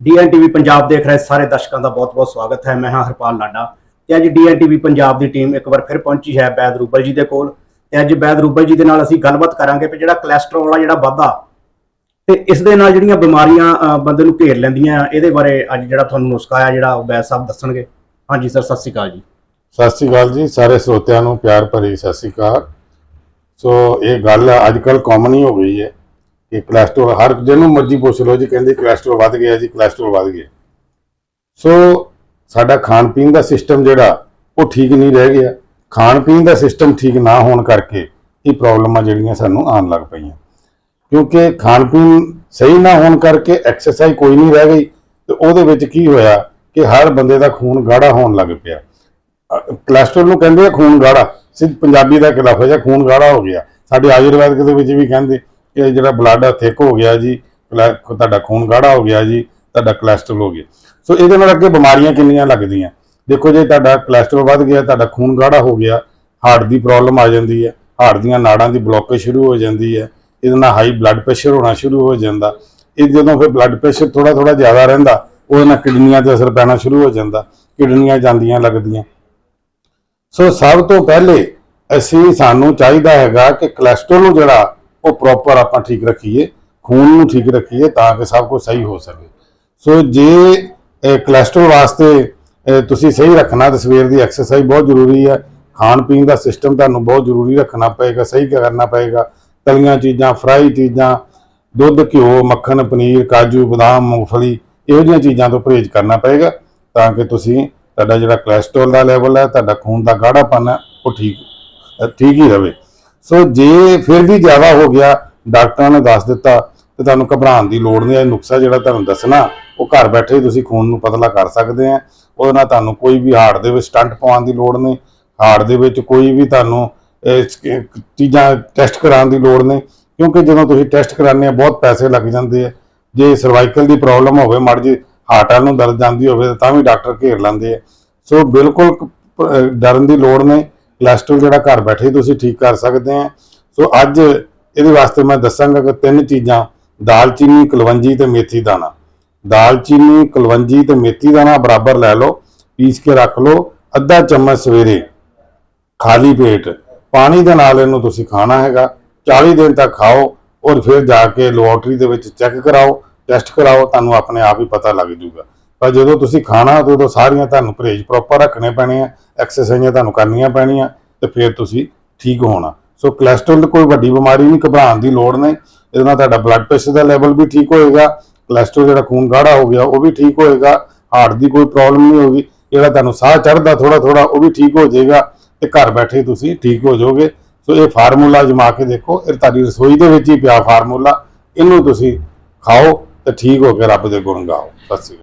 ਡੀਐਨਟੀਵੀ ਪੰਜਾਬ ਦੇਖ ਰਹੇ ਸਾਰੇ ਦਰਸ਼ਕਾਂ ਦਾ ਬਹੁਤ-ਬਹੁਤ ਸਵਾਗਤ ਹੈ। ਮੈਂ ਹਾਂ ਹਰਪਾਲ ਲਾਡਾ ਤੇ ਅੱਜ ਡੀਐਨਟੀਵੀ ਪੰਜਾਬ ਦੀ ਟੀਮ ਇੱਕ ਵਾਰ ਫਿਰ ਪਹੁੰਚੀ ਹੈ ਬੈਦ ਰੂਬਲ ਜੀ ਦੇ ਕੋਲ ਤੇ ਅੱਜ ਬੈਦ ਰੂਬਲ ਜੀ ਦੇ ਨਾਲ ਅਸੀਂ ਗੱਲਬਾਤ ਕਰਾਂਗੇ ਕਿ ਜਿਹੜਾ ਕੋਲੇਸਟ੍ਰੋਲ ਆ ਜਿਹੜਾ ਵਾਧਾ ਤੇ ਇਸ ਦੇ ਨਾਲ ਜਿਹੜੀਆਂ ਬਿਮਾਰੀਆਂ ਬੰਦੇ ਨੂੰ ਘੇਰ ਲੈਂਦੀਆਂ, ਇਹਦੇ ਬਾਰੇ ਅੱਜ ਜਿਹੜਾ ਤੁਹਾਨੂੰ ਨੁਸਖਾ ਆ ਜਿਹੜਾ ਉਹ ਬੈਦ ਸਾਹਿਬ ਦੱਸਣਗੇ। ਹਾਂਜੀ ਸਰ, ਸਤਿ ਸ਼੍ਰੀ ਅਕਾਲ ਜੀ। ਸਤਿ ਸ੍ਰੀ ਅਕਾਲ ਜੀ, ਸਾਰੇ ਸਰੋਤਿਆਂ ਨੂੰ ਪਿਆਰ ਭਰੀ ਸਤਿ ਸ੍ਰੀ ਅਕਾਲ। ਸੋ ਇਹ ਗੱਲ ਅੱਜ ਕੱਲ ਕਾਮਨ ਹੀ ਹੋ ਗਈ ਹੈ। ਕਿ ਕੋਲੇਸਟ੍ਰੋਲ ਹਰ ਜਿਹਨੂੰ ਮਰਜ਼ੀ ਪੁੱਛ ਲਓ ਜੀ ਕਹਿੰਦੇ ਕੋਲੇਸਟ੍ਰੋਲ ਵੱਧ ਗਿਆ ਜੀ ਕੋਲੇਸਟ੍ਰੋਲ ਵੱਧ ਗਿਆ। ਸੋ ਸਾਡਾ ਖਾਣ ਪੀਣ ਦਾ ਸਿਸਟਮ ਜਿਹੜਾ ਉਹ ਠੀਕ ਨਹੀਂ ਰਹਿ ਗਿਆ। ਖਾਣ ਪੀਣ ਦਾ ਸਿਸਟਮ ਠੀਕ ਨਾ ਹੋਣ ਕਰਕੇ ਇਹ ਪ੍ਰੋਬਲਮਾਂ ਜਿਹੜੀਆਂ ਸਾਨੂੰ ਆਉਣ ਲੱਗ ਪਈਆਂ। ਕਿਉਂਕਿ ਖਾਣ ਪੀਣ ਸਹੀ ਨਾ ਹੋਣ ਕਰਕੇ ਐਕਸਰਸਾਈਜ਼ ਕੋਈ ਨਹੀਂ ਰਹਿ ਗਈ ਤੇ ਉਹਦੇ ਵਿੱਚ ਕੀ ਹੋਇਆ ਕਿ ਹਰ ਬੰਦੇ ਦਾ ਖੂਨ ਗਾੜਾ ਹੋਣ ਲੱਗ ਪਿਆ। ਅ, ਕੋਲੇਸਟ੍ਰੋਲ ਨੂੰ ਕਹਿੰਦੇ ਆ ਖੂਨ ਗਾੜਾ ਸਿੱਧ ਪੰਜਾਬੀ ਦਾ ਖਿਲਾਫ ਲਫ਼ਜ਼ ਹੈ ਖੂਨ ਗਾੜਾ ਹੋ ਗਿਆ। ਸਾਡੇ ਆਯੁਰਵੈਦਿਕ ਦੇ ਵਿੱਚ ਵੀ ਕਹਿੰਦੇ ਇਹ ਜਿਹੜਾ ਬਲੱਡ ਥਿਕ ਹੋ ਗਿਆ ਜੀ, ਕੋਲੈ- ਤੁਹਾਡਾ ਖੂਨ ਗਾੜਾ ਹੋ ਗਿਆ ਜੀ, ਤੁਹਾਡਾ ਕੋਲੇਸਟ੍ਰੋਲ ਹੋ ਗਿਆ। ਸੋ ਇਹਦੇ ਨਾਲ ਅੱਗੇ ਬਿਮਾਰੀਆਂ ਕਿੰਨੀਆਂ ਲੱਗਦੀਆਂ? ਦੇਖੋ ਜੇ ਤੁਹਾਡਾ ਕੋਲੇਸਟ੍ਰੋਲ ਵੱਧ ਗਿਆ, ਤੁਹਾਡਾ ਖੂਨ ਗਾੜਾ ਹੋ ਗਿਆ ਹਾਰਟ ਦੀ ਪ੍ਰੋਬਲਮ ਆ ਜਾਂਦੀ ਹੈ ਹਾਰਟ ਦੀਆਂ ਨਾੜਾਂ ਦੀ ਬਲੋਕੇਜ ਸ਼ੁਰੂ ਹੋ ਜਾਂਦੀ ਹੈ, ਇਹਦੇ ਨਾਲ ਹਾਈ ਬਲੱਡ ਪ੍ਰੈਸ਼ਰ ਹੋਣਾ ਸ਼ੁਰੂ ਹੋ ਜਾਂਦਾ। ਇਹ ਜਦੋਂ ਫਿਰ ਬਲੱਡ ਪ੍ਰੈਸ਼ਰ ਥੋੜਾ ਥੋੜਾ ਜ਼ਿਆਦਾ ਰਹਿੰਦਾ, ਉਹਦੇ ਨਾਲ ਕਿਡਨੀਆਂ ਤੇ ਅਸਰ ਪੈਣਾ ਸ਼ੁਰੂ ਹੋ ਜਾਂਦਾ, ਕਿਡਨੀਆਂ ਜਾਂਦੀਆਂ ਲੱਗਦੀਆਂ। ਸੋ ਸਭ ਤੋਂ ਪਹਿਲੇ ਅਸੀਂ, ਸਾਨੂੰ ਚਾਹੀਦਾ ਹੈਗਾ ਕਿ ਕੋਲੇਸਟ੍ਰੋਲ ਨੂੰ ਜਿਹੜਾ ਉਹ ਪ੍ਰੋਪਰ ਆਪਾਂ ਠੀਕ ਰੱਖੀਏ, ਖੂਨ ਨੂੰ ਠੀਕ ਰੱਖੀਏ ਤਾਂ ਕਿ ਸਭ ਕੁਝ ਸਹੀ ਹੋ ਸਕੇ। ਸੋ ਜੇ ਇਹ ਕੋਲੇਸਟ੍ਰੋਲ ਵਾਸਤੇ ਤੁਸੀਂ ਸਹੀ ਰੱਖਣਾ ਤਾਂ ਸਵੇਰ ਦੀ ਐਕਸਰਸਾਈਜ਼ ਬਹੁਤ ਜ਼ਰੂਰੀ ਹੈ। ਖਾਣ ਪੀਣ ਦਾ ਸਿਸਟਮ ਤੁਹਾਨੂੰ ਬਹੁਤ ਜ਼ਰੂਰੀ ਰੱਖਣਾ ਪਏਗਾ, ਸਹੀ ਕਰਨਾ ਪਏਗਾ। ਤਲੀਆਂ ਚੀਜ਼ਾਂ ਫਰਾਈ ਚੀਜ਼ਾਂ, ਦੁੱਧ, ਘਿਓ, ਮੱਖਣ, ਪਨੀਰ, ਕਾਜੂ, ਬਦਾਮ, ਮੂੰਗਫਲੀ, ਇਹੋ ਜਿਹੀਆਂ ਚੀਜ਼ਾਂ ਤੋਂ ਪਰਹੇਜ਼ ਕਰਨਾ ਪਏਗਾ ਤਾਂ ਕਿ ਤੁਸੀਂ ਤੁਹਾਡਾ ਜਿਹੜਾ ਕੋਲੇਸਟ੍ਰੋਲ ਦਾ ਲੈਵਲ ਹੈ, ਤੁਹਾਡਾ ਖੂਨ ਦਾ ਗਾੜਾਪਨ ਹੈ, ਉਹ ਠੀਕ ਠੀਕ ਹੀ ਰਵੇ ਸੋ ਜੇ ਫਿਰ ਵੀ ਜ਼ਿਆਦਾ ਹੋ ਗਿਆ, ਡਾਕਟਰਾਂ ਨੇ ਦੱਸ ਦਿੱਤਾ ਤੇ ਤੁਹਾਨੂੰ ਘਬਰਾਉਣ ਦੀ ਲੋੜ ਨਹੀਂ ਹੈ ਨੁਕਸਾ ਜਿਹੜਾ ਤੁਹਾਨੂੰ ਦੱਸਣਾ, ਉਹ ਘਰ ਬੈਠੇ ਤੁਸੀਂ ਖੂਨ ਨੂੰ ਪਤਲਾ ਕਰ ਸਕਦੇ ਆ। ਉਹਦੇ ਨਾਲ ਤੁਹਾਨੂੰ ਕੋਈ ਵੀ ਹਾਰਟ ਦੇ ਵਿੱਚ ਸਟੰਟ ਪਾਉਣ ਦੀ ਲੋੜ ਨਹੀਂ, ਹਾਰਟ ਦੇ ਵਿੱਚ ਕੋਈ ਵੀ ਤੁਹਾਨੂੰ ਚੀਜ਼ਾਂ ਟੈਸਟ ਕਰਾਉਣ ਦੀ ਲੋੜ ਨਹੀਂ, ਕਿਉਂਕਿ ਜਦੋਂ ਤੁਸੀਂ ਟੈਸਟ ਕਰਾਉਂਦੇ ਆ, ਬਹੁਤ ਪੈਸੇ ਲੱਗ ਜਾਂਦੇ ਆ। ਜੇ ਸਰਵਾਈਕਲ ਦੀ ਪ੍ਰੋਬਲਮ ਹੋਵੇ, ਮੜ ਜੀ ਹਾਰਟ ਵੱਲ ਨੂੰ ਦਰਦ ਜਾਂਦੀ ਹੋਵੇ, ਤਾਂ ਵੀ ਡਾਕਟਰ ਘੇਰ ਲੈਂਦੇ ਆ। ਸੋ ਬਿਲਕੁਲ ਡਰਨ ਦੀ ਲੋੜ ਨਹੀਂ ਕੋਲੇਸਟ੍ਰੋਲ ਜਿਹੜਾ ਘਰ ਬੈਠੇ ਤੁਸੀਂ ਠੀਕ ਕਰ ਸਕਦੇ ਆ। ਸੋ ਅੱਜ ਇਹਦੇ ਵਾਸਤੇ ਮੈਂ ਦੱਸਾਂਗਾ ਕਿ ਤਿੰਨ ਚੀਜ਼ਾਂ ਦਾਲਚੀਨੀ ਕਲਵੰਜੀ ਤੇ ਮੇਥੀ ਦਾਣਾ। ਦਾਲਚੀਨੀ ਕਲਵੰਜੀ ਤੇ ਮੇਥੀ ਦਾਣਾ ਬਰਾਬਰ ਲੈ ਲਓ, ਪੀਸ ਕੇ ਰੱਖ ਲਓ, ਅੱਧਾ ਚਮਚ ਸਵੇਰੇ ਖਾਲੀ ਪੇਟ। ਪਾਣੀ ਦੇ ਨਾਲ ਇਹਨੂੰ ਤੁਸੀਂ ਖਾਣਾ ਹੈਗਾ 40 ਦਿਨ ਤੱਕ ਖਾਓ ਔਰ ਫਿਰ ਜਾ ਕੇ ਲੈਬੋਰਟਰੀ ਦੇ ਵਿੱਚ ਚੈੱਕ ਕਰਾਓ ਟੈਸਟ ਕਰਾਓ, ਤੁਹਾਨੂੰ ਆਪਣੇ ਆਪ ਹੀ ਪਤਾ ਲੱਗ ਜੂਗਾ ਪਰ ਜਦੋਂ ਤੁਸੀਂ ਖਾਣਾ, ਤੇ ਉਦੋਂ ਸਾਰੀਆਂ ਤੁਹਾਨੂੰ ਪਰਹੇਜ਼ ਪ੍ਰੋਪਰ ਰੱਖਣੇ ਪੈਣੇ ਆ ਐਕਸਰਸਾਈਜ਼ਾਂ ਤੁਹਾਨੂੰ ਕਰਨੀਆਂ ਪੈਣੀਆਂ, ਤੇ ਫਿਰ ਤੁਸੀਂ ਠੀਕ ਹੋਣਾ। ਸੋ ਕੋਲੇਸਟ੍ਰੋਲ ਦੀ ਕੋਈ ਵੱਡੀ ਬਿਮਾਰੀ ਨਹੀਂ, ਘਬਰਾਉਣ ਦੀ ਲੋੜ ਨਹੀਂ। ਇਹਦੇ ਨਾਲ ਤੁਹਾਡਾ ਬਲੱਡ ਪ੍ਰੈਸ਼ਰ ਦਾ ਲੈਵਲ ਵੀ ਠੀਕ ਹੋਏਗਾ ਕੋਲੇਸਟ੍ਰੋਲ ਜਿਹੜਾ ਖੂਨ ਗਾੜਾ ਹੋ ਗਿਆ, ਉਹ ਵੀ ਠੀਕ ਹੋਏਗਾ ਹਾਰਟ ਦੀ ਕੋਈ ਪ੍ਰੋਬਲਮ ਨਹੀਂ ਹੋਗੀ ਜਿਹੜਾ ਤੁਹਾਨੂੰ ਸਾਹ ਚੜਦਾ ਥੋੜਾ ਥੋੜਾ ਉਹ ਵੀ ਠੀਕ ਹੋ ਜਾਏਗਾ, ਤੇ ਘਰ ਬੈਠੇ ਤੁਸੀਂ ਠੀਕ ਹੋ ਜਾਓਗੇ। ਸੋ ਇਹ ਫਾਰਮੂਲਾ ਜਮਾ ਕੇ ਦੇਖੋ, ਇਹ ਤੁਹਾਡੀ ਰਸੋਈ ਦੇ ਵਿੱਚ ਹੀ ਪਿਆ ਫਾਰਮੂਲਾ ਇਹਨੂੰ ਤੁਸੀਂ ਖਾਓ ਤੇ ਠੀਕ ਹੋ ਕੇ ਰੱਬ ਦੇ ਗੁਣ ਗਾਓ। ਸਤਿ ਸ਼੍ਰੀ ਅਕਾਲ।